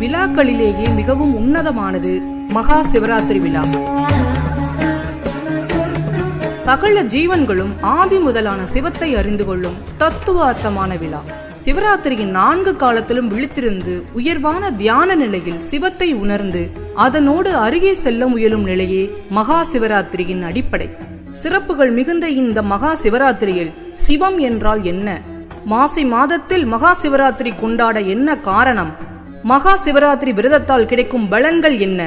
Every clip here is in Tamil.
விழாக்களிலேயே மிகவும் உன்னதமானது மகா சிவராத்திரி விழா. சகல ஜீவன்களும் ஆதி முதலான சிவத்தை அறிந்து கொள்ளும் தத்துவ அர்த்தமான விழா. சிவராத்திரியின் நான்கு காலத்திலும் விழித்திருந்து உயர்வான தியான நிலையில் சிவத்தை உணர்ந்து அதனோடு அருகே செல்ல முயலும் நிலையே மகா சிவராத்திரியின் அடிப்படை. சிறப்புகள் மிகுந்த இந்த மகா சிவராத்திரியில் சிவம் என்றால் என்ன? மாசி மாதத்தில் மகா சிவராத்திரி கொண்டாட என்ன காரணம்? மகா சிவராத்திரி விரதத்தால் கிடைக்கும் பலன்கள் என்ன?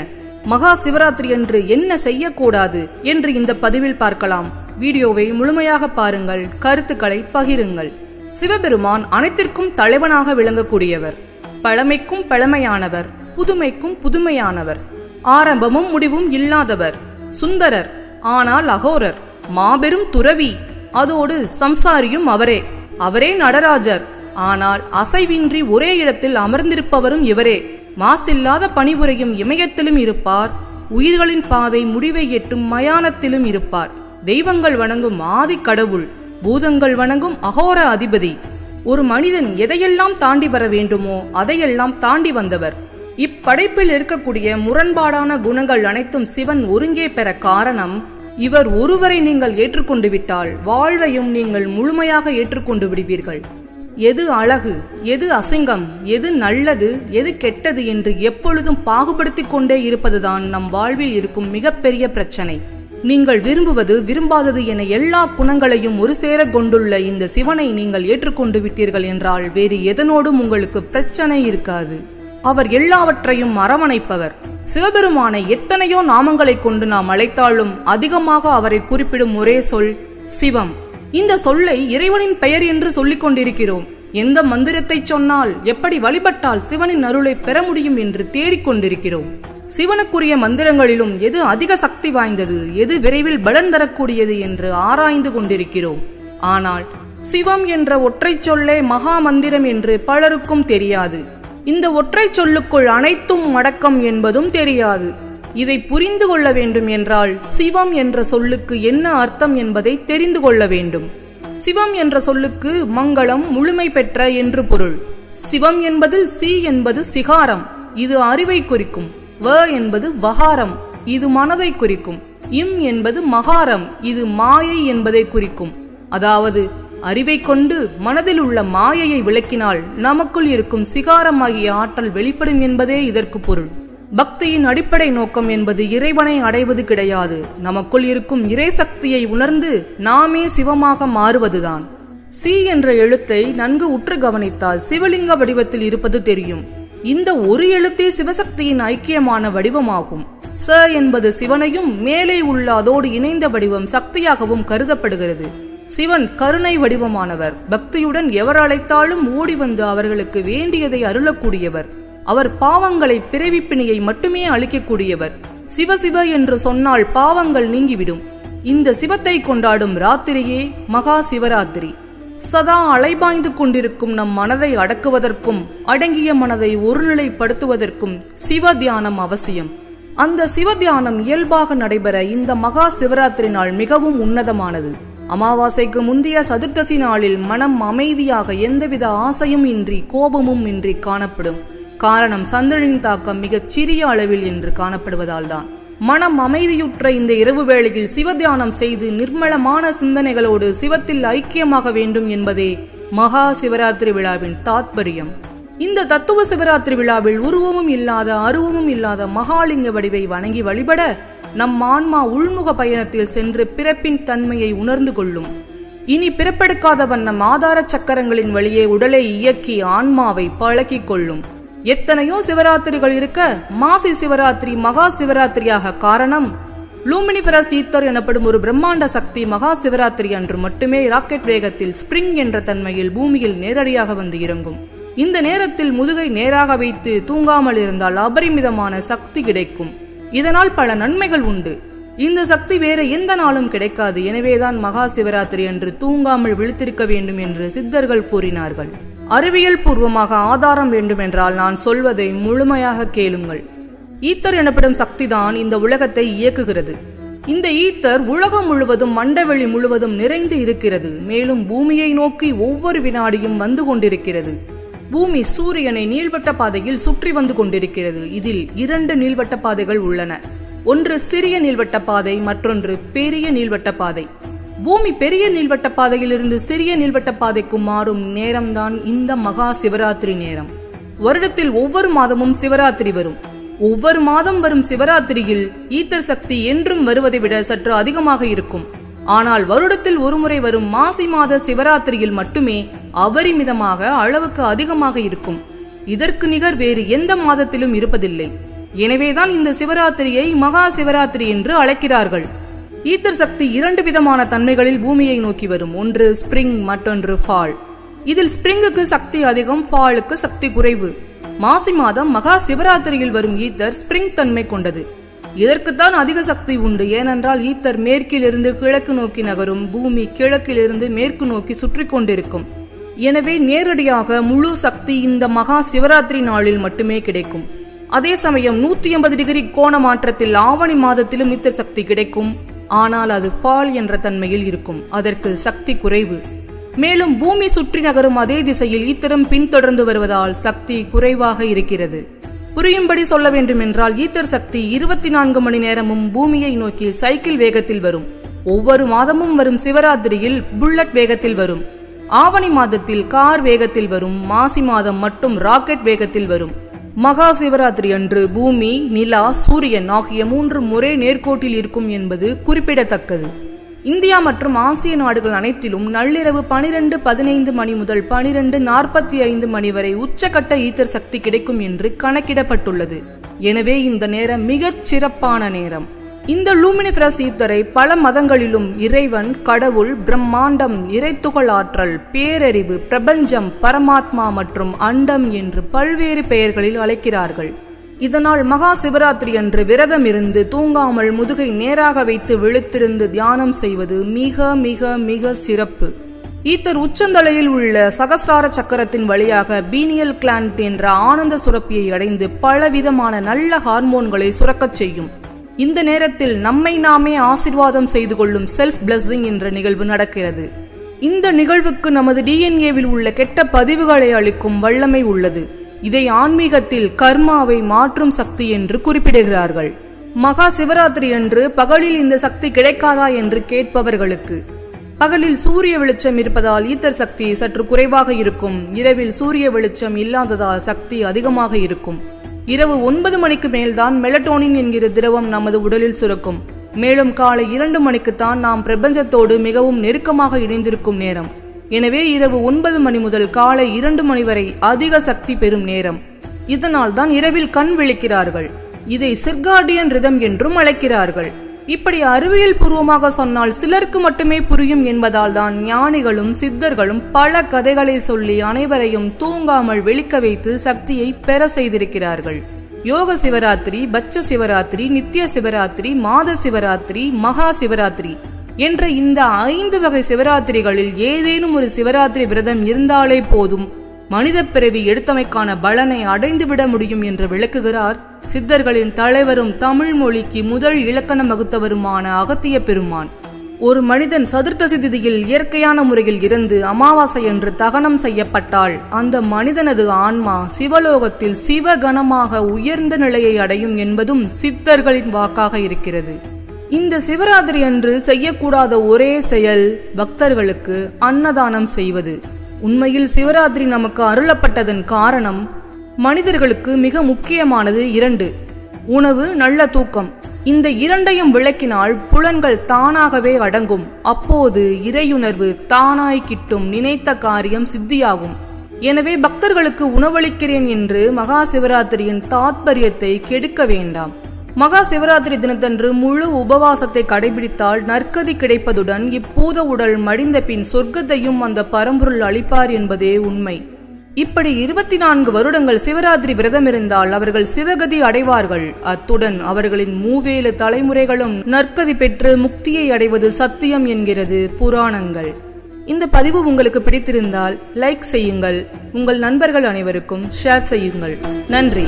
மகா சிவராத்திரி அன்று என்ன செய்யக்கூடாது என்று இந்த பதிவில் பார்க்கலாம். வீடியோவை முழுமையாக பாருங்கள் கருத்துக்களை பகிருங்கள். சிவபெருமான் அனைத்திற்கும் தலைவனாக விளங்கக்கூடியவர். பழமைக்கும் பழமையானவர் புதுமைக்கும் புதுமையானவர். ஆரம்பமும் முடிவும் இல்லாதவர் சுந்தரர் ஆனால் அகோரர் மாபெரும் துறவி. அதோடு சம்சாரியும் அவரே. அவரே நடராஜர். ஆனால் அசைவின்றி ஒரே இடத்தில் அமர்ந்திருப்பவரும் இவரே. மாசில்லாத பணிபுரையும் இமயத்திலும் இருப்பார். உயிர்களின் பாதை முடிவை எட்டும் மயானத்திலும் இருப்பார். தெய்வங்கள் வணங்கும் ஆதி கடவுள் பூதங்கள் வணங்கும் அகோர அதிபதி. ஒரு மனிதன் எதையெல்லாம் தாண்டி வர வேண்டுமோ அதையெல்லாம் தாண்டி வந்தவர். இப்படைப்பில் இருக்கக்கூடிய முரண்பாடான குணங்கள் அனைத்தும் சிவன் ஒருங்கே பெற காரணம் இவர் ஒருவரை நீங்கள் ஏற்றுக்கொண்டு விட்டால் வாழ்வையும் நீங்கள் முழுமையாக ஏற்றுக்கொண்டு விடுவீர்கள். எது அழகு எது அசிங்கம் எது நல்லது எது கெட்டது என்று எப்பொழுதும் பாகுபடுத்திக் கொண்டே இருப்பதுதான் நம் வாழ்வில் இருக்கும் மிகப்பெரிய பிரச்சனை. நீங்கள் விரும்புவது விரும்பாதது என எல்லா குணங்களையும் ஒரு சேர கொண்டுள்ள இந்த சிவனை நீங்கள் ஏற்றுக்கொண்டு விட்டீர்கள் என்றால் வேறு எதனோடும் உங்களுக்கு பிரச்சனை இருக்காது. அவர் எல்லாவற்றையும் அரவணைப்பவர். சிவபெருமானை எத்தனையோ நாமங்களை கொண்டு நாம் அழைத்தாலும் அதிகமாக அவரை குறிப்பிடும் ஒரே சொல் சிவம். இந்த சொல்லை இறைவனின் பெயர் என்று சொல்லிக் கொண்டிருக்கிறோம். எந்த மந்திரத்தை சொன்னால் எப்படி வழிபட்டால் சிவனின் அருளை பெற முடியும் என்று தேடிக்கொண்டிருக்கிறோம் சிவனுக்குரிய மந்திரங்களிலும் எது அதிக சக்தி வாய்ந்தது எது விரைவில் பலன் தரக்கூடியது என்று ஆராய்ந்து கொண்டிருக்கிறோம். ஆனால் சிவம் என்ற ஒற்றை சொல்லே மகா மந்திரம் என்று பலருக்கும் தெரியாது. இந்த ஒற்றை சொல்லுக்குள் அனைத்தும் அடக்கம் என்பதும் தெரியாது. இதை புரிந்து கொள்ள வேண்டும் என்றால் சிவம் என்ற சொல்லுக்கு என்ன அர்த்தம் என்பதை தெரிந்து கொள்ள வேண்டும். சிவம் என்ற சொல்லுக்கு மங்களம் முழுமை பெற்ற என்று பொருள். சிவம் என்பதில் சி என்பது சிகாரம் இது அறிவை குறிக்கும். வ என்பது வகாரம் இது மனதை குறிக்கும். இம் என்பது மகாரம் இது மாயை என்பதை குறிக்கும். அதாவது அறிவை கொண்டு மனதில் உள்ள மாயையை விளக்கினால் நமக்குள் இருக்கும் சிகாரமாகிய ஆற்றல் வெளிப்படும் என்பதே இதற்கு பொருள். பக்தியின் அடிப்படை நோக்கம் என்பது இறைவனை அடைவது கிடையாது. நமக்குள் இருக்கும் இறை சக்தியை உணர்ந்து நாமே சிவமாக மாறுவதுதான். சி என்ற எழுத்தை நன்கு உற்று கவனித்தால் சிவலிங்க வடிவத்தில் இருப்பது தெரியும். இந்த ஒரு எழுத்தே சிவசக்தியின் ஐக்கியமான வடிவமாகும். ச என்பது சிவனையும் மேலே உள்ள அதோடு இணைந்த வடிவம் சக்தியாகவும் கருதப்படுகிறது. சிவன் கருணை வடிவமானவர். பக்தியுடன் எவர் அழைத்தாலும் ஓடி வந்து அவர்களுக்கு வேண்டியதை அருளக்கூடியவர். அவர் பாவங்களை பிறவிப்பிணியை மட்டுமே அளிக்கக்கூடியவர் சிவ என்று சொன்னால் பாவங்கள் நீங்கிவிடும். இந்த சிவத்தை கொண்டாடும் ராத்திரியே மகா சிவராத்திரி. சதா அலைபாய்ந்து கொண்டிருக்கும் நம் மனதை அடக்குவதற்கும் அடங்கிய மனதை ஒருநிலைப்படுத்துவதற்கும் சிவ தியானம் அவசியம். அந்த சிவ தியானம் இயல்பாக நடைபெற இந்த மகா சிவராத்திரி நாள் மிகவும் உன்னதமானது. அமாவாசைக்கு முந்தைய சதுர்த்தசி நாளில் மனம் அமைதியாக எந்தவித ஆசையும் இன்றி கோபமும் இன்றி காணப்படும். காரணம் சந்திரனின் தாக்கம் மிகச் சிறிய அளவில் என்று காணப்படுவதால் தான் மனம் அமைதியுற்ற இந்த இரவு வேளையில் சிவத்தியானம் செய்து நிர்மலமான சிந்தனைகளோடு சிவத்தில் ஐக்கியமாக வேண்டும் என்பதே மகா சிவராத்திரி விழாவின் தாத்பரியம். இந்த தத்துவ சிவராத்திரி விழாவில் உருவமும் இல்லாத அருவமும் இல்லாத மகாலிங்க வடிவை வணங்கி வழிபட நம் ஆன்மா உள்முக பயணத்தில் சென்று பிறப்பின் தன்மையை உணர்ந்து கொள்ளும். இனி பிறப்பெடுக்காத வண்ணம் ஆதார சக்கரங்களின் வழியே உடலை இயக்கி ஆன்மாவை பழக்கிக் கொள்ளும். எத்தனையோ சிவராத்திரிகள் இருக்க மாசி சிவராத்திரி மகா சிவராத்திரியாக காரணம் லூமினிபரஸ் ஈத்தர் எனப்படும் ஒரு பிரம்மாண்ட சக்தி மகா சிவராத்திரி அன்று மட்டுமே ராக்கெட் வேகத்தில் ஸ்பிரிங் என்ற தன்மையில் பூமியில் நேரடியாக வந்து இறங்கும். இந்த நேரத்தில் முதுகை நேராக வைத்து தூங்காமல் இருந்தால் அபரிமிதமான சக்தி கிடைக்கும். இதனால் பல நன்மைகள் உண்டு. இந்த சக்தி வேற எந்த நாளும் கிடைக்காது. எனவேதான் மகா சிவராத்திரி அன்று தூங்காமல் விழித்திருக்க வேண்டும் என்று சித்தர்கள் கூறினார்கள். அறிவியல் பூர்வமாக ஆதாரம் வேண்டுமென்றால் நான் சொல்வதை முழுமையாக கேளுங்கள். ஈத்தர் எனப்படும் சக்திதான் இந்த உலகத்தை இயக்குகிறது. இந்த ஈத்தர் உலகம் முழுவதும் மண்டவெளி முழுவதும் நிறைந்து இருக்கிறது. மேலும் பூமியை நோக்கி ஒவ்வொரு வினாடியும் வந்து கொண்டிருக்கிறது. பூமி சூரியனை நீள்வட்ட பாதையில் சுற்றி வந்து கொண்டிருக்கிறது. இதில் இரண்டு நீள்வட்ட பாதைகள் உள்ளன. ஒன்று சிறிய நீள்வட்ட பாதை மற்றொன்று பெரிய நீள்வட்ட பாதை. பூமி பெரிய நீள்வட்ட பாதையிலிருந்து சிறிய நீள்வட்ட பாதைக்கு மாறும் நேரம்தான் இந்த மகா சிவராத்திரி நேரம். வருடத்தில் ஒவ்வொரு மாதமும் சிவராத்திரி வரும். ஒவ்வொரு மாதம் வரும் சிவராத்திரியில் ஈத்தர் சக்தி என்றும் வருவதை விட சற்று அதிகமாக இருக்கும். ஆனால் வருடத்தில் ஒருமுறை வரும் மாசி மாத சிவராத்திரியில் மட்டுமே அபரிமிதமாக அளவுக்கு அதிகமாக இருக்கும். இதற்கு நிகர் வேறு எந்த மாதத்திலும் இருப்பதில்லை. எனவேதான் இந்த சிவராத்திரியை மகா சிவராத்திரி என்று அழைக்கிறார்கள். ஈத்தர் சக்தி இரண்டு விதமான தன்மைகளில் பூமியை நோக்கி வரும். ஒன்று ஸ்பிரிங் மற்றொன்று ஃபால் இதில் ஸ்பிரிங்குக்கு சக்தி அதிகம் ஃபாலுக்கு சக்தி குறைவு. மாசி மாதம் மகா சிவராத்திரியில் வரும் ஈத்தர் ஸ்பிரிங் தன்மை கொண்டது. இதற்குத்தான் அதிக சக்தி உண்டு. ஏனென்றால் ஈத்தர் மேற்கிலிருந்து கிழக்கு நோக்கி நகரும் பூமி கிழக்கிலிருந்து மேற்கு நோக்கி சுற்றி கொண்டிருக்கும். எனவே நேரடியாக முழு சக்தி இந்த மகா சிவராத்திரி நாளில் மட்டுமே கிடைக்கும். அதே சமயம் நூத்தி எண்பது டிகிரி கோண மாற்றத்தில் ஆவணி மாதத்திலும் ஈத்தர் சக்தி கிடைக்கும். ஆனால் அது ஃபால் என்ற தன்மையில் இருக்கும். அதற்கு சக்தி குறைவு. மேலும் பூமி சுற்றி நகரும் அதே திசையில் ஈத்தரும் பின்தொடர்ந்து வருவதால் சக்தி குறைவாக இருக்கிறது. புரியும்படி சொல்ல வேண்டுமென்றால் ஈத்தர் சக்தி இருபத்தி நான்கு மணி நேரமும் பூமியை நோக்கி சைக்கிள் வேகத்தில் வரும். ஒவ்வொரு மாதமும் வரும் சிவராத்திரியில் புல்லட் வேகத்தில் வரும். ஆவணி மாதத்தில் கார் வேகத்தில் வரும். மாசி மாதம் மட்டும் ராக்கெட் வேகத்தில் வரும். மகா சிவராத்திரி அன்று பூமி நிலா சூரியன் ஆகிய மூன்று முறை நேர்கோட்டில் இருக்கும் என்பது குறிப்பிடத்தக்கது. இந்தியா மற்றும் ஆசிய நாடுகள் அனைத்திலும் நள்ளிரவு பனிரெண்டு பதினைந்து மணி முதல் பனிரெண்டு நாற்பத்தி ஐந்து மணி வரை உச்சகட்ட ஈத்தர் சக்தி கிடைக்கும் என்று கணக்கிடப்பட்டுள்ளது. எனவே இந்த நேரம் மிகச் சிறப்பான நேரம். இந்த லூமினிஃபரஸ் ஈத்தரை பல மதங்களிலும் இறைவன் கடவுள் பிரம்மாண்டம் இறைத்துகள் ஆற்றல் பேரறிவு பிரபஞ்சம் பரமாத்மா மற்றும் அண்டம் என்று பல்வேறு பெயர்களில் அழைக்கிறார்கள். இதனால் மகா சிவராத்திரி அன்று விரதம் இருந்து தூங்காமல் முதுகை நேராக வைத்து விழுத்திருந்து தியானம் செய்வது மிக மிக மிக சிறப்பு. ஈத்தர் உச்சந்தலையில் உள்ள சகசிரார சக்கரத்தின் வழியாக பீனியல் கிளாண்ட் என்ற ஆனந்த சுரப்பியை அடைந்து பலவிதமான நல்ல ஹார்மோன்களை சுரக்கச் செய்யும். இந்த நேரத்தில் நம்மை நாமே ஆசிர்வாதம் செய்து கொள்ளும் செல்ஃப் பிளஸ்ஸிங் என்ற நிகழ்வு நடக்கிறது. இந்த நிகழ்வுக்கு நமது டிஎன்ஏவில் உள்ள கெட்ட பதிவுகளை அளிக்கும் வல்லமை உள்ளது. இதை ஆன்மீகத்தில் கர்மாவை மாற்றும் சக்தி என்று குறிப்பிடுகிறார்கள். மகா சிவராத்திரி அன்று பகலில் இந்த சக்தி கிடைக்காதா என்று கேட்பவர்களுக்கு பகலில் சூரிய வெளிச்சம் இருப்பதால் ஈத்தர் சக்தி சற்று குறைவாக இருக்கும் இரவில் சூரிய வெளிச்சம் இல்லாததால் சக்தி அதிகமாக இருக்கும். இரவு ஒன்பது மணிக்கு மேல்தான் மெலட்டோனின் என்கிற திரவம் நமது உடலில் சுரக்கும். மேலும் காலை இரண்டு மணிக்குத்தான் நாம் பிரபஞ்சத்தோடு மிகவும் நெருக்கமாக இணைந்திருக்கும் நேரம். எனவே இரவு ஒன்பது மணி முதல் காலை இரண்டு மணி வரை அதிக சக்தி பெறும் நேரம். இதனால் தான் இரவில் கண் விழிக்கிறார்கள். இதை சிர்கார்டியன் ரிதம் என்றும் அழைக்கிறார்கள். இப்படி அறிவியல் பூர்வமாக சொன்னால் சிலருக்கு மட்டுமே புரியும் என்பதால் தான் ஞானிகளும் சித்தர்களும் பல கதைகளை சொல்லி அனைவரையும் தூங்காமல் வெளிக்க வைத்து சக்தியை பெற செய்திருக்கிறார்கள். யோக சிவராத்திரி பச்ச சிவராத்திரி நித்திய சிவராத்திரி மாத சிவராத்திரி மகா சிவராத்திரி என்ற இந்த ஐந்து வகை சிவராத்திரிகளில் ஏதேனும் ஒரு சிவராத்திரி விரதம் இருந்தாலே போதும் மனித பிறவி எடுத்தமைக்கான பலனை அடைந்துவிட முடியும் என்று விளக்குகிறார் சித்தர்களின் தலைவரும் தமிழ் மொழிக்கு முதல் இலக்கணம் வகுத்தவருமான அகத்திய பெருமான். ஒரு மனிதன் சதுர்த்த சிதிதியில் இயற்கையான முறையில் இருந்து அமாவாசை என்று தகனம் செய்யப்பட்டால் அந்த மனிதனது ஆன்மா சிவலோகத்தில் சிவகணமாக உயர்ந்த நிலையை அடையும் என்பதும் சித்தர்களின் வாக்காக இருக்கிறது. இந்த சிவராத்திரி அன்று செய்யக்கூடாத ஒரே செயல் பக்தர்களுக்கு அன்னதானம் செய்வது. உண்மையில் சிவராத்திரி நமக்கு அருளப்பட்டதன் காரணம் மனிதர்களுக்கு மிக முக்கியமானது இரண்டு. உணவு நல்ல தூக்கம். இந்த இரண்டையும் விளக்கினால் புலன்கள் தானாகவே அடங்கும். அப்போது இறையுணர்வு தானாய் கிட்டும் நினைத்த காரியம் சித்தியாகும். எனவே பக்தர்களுக்கு உணவளிக்கிறேன் என்று மகா சிவராத்திரியின் தாத்பரியத்தை கெடுக்க வேண்டாம். மகா சிவராத்திரி தினத்தன்று முழு உபவாசத்தை கடைபிடித்தால் நற்கதி கிடைப்பதுடன் இப்பூத உடல் மடிந்த பின் சொர்க்கத்தையும் அந்த பரம்பொருள் அளிப்பார் என்பதே உண்மை. இப்படி இருபத்தி நான்கு வருடங்கள் சிவராத்திரி விரதம் இருந்தால் அவர்கள் சிவகதி அடைவார்கள். அத்துடன் அவர்களின் மூவேலு தலைமுறைகளும் நற்கதி பெற்று முக்தியை அடைவது சத்தியம் என்கிறது புராணங்கள். இந்த பதிவு உங்களுக்கு பிடித்திருந்தால் லைக் செய்யுங்கள். உங்கள் நண்பர்கள் அனைவருக்கும் ஷேர் செய்யுங்கள். நன்றி.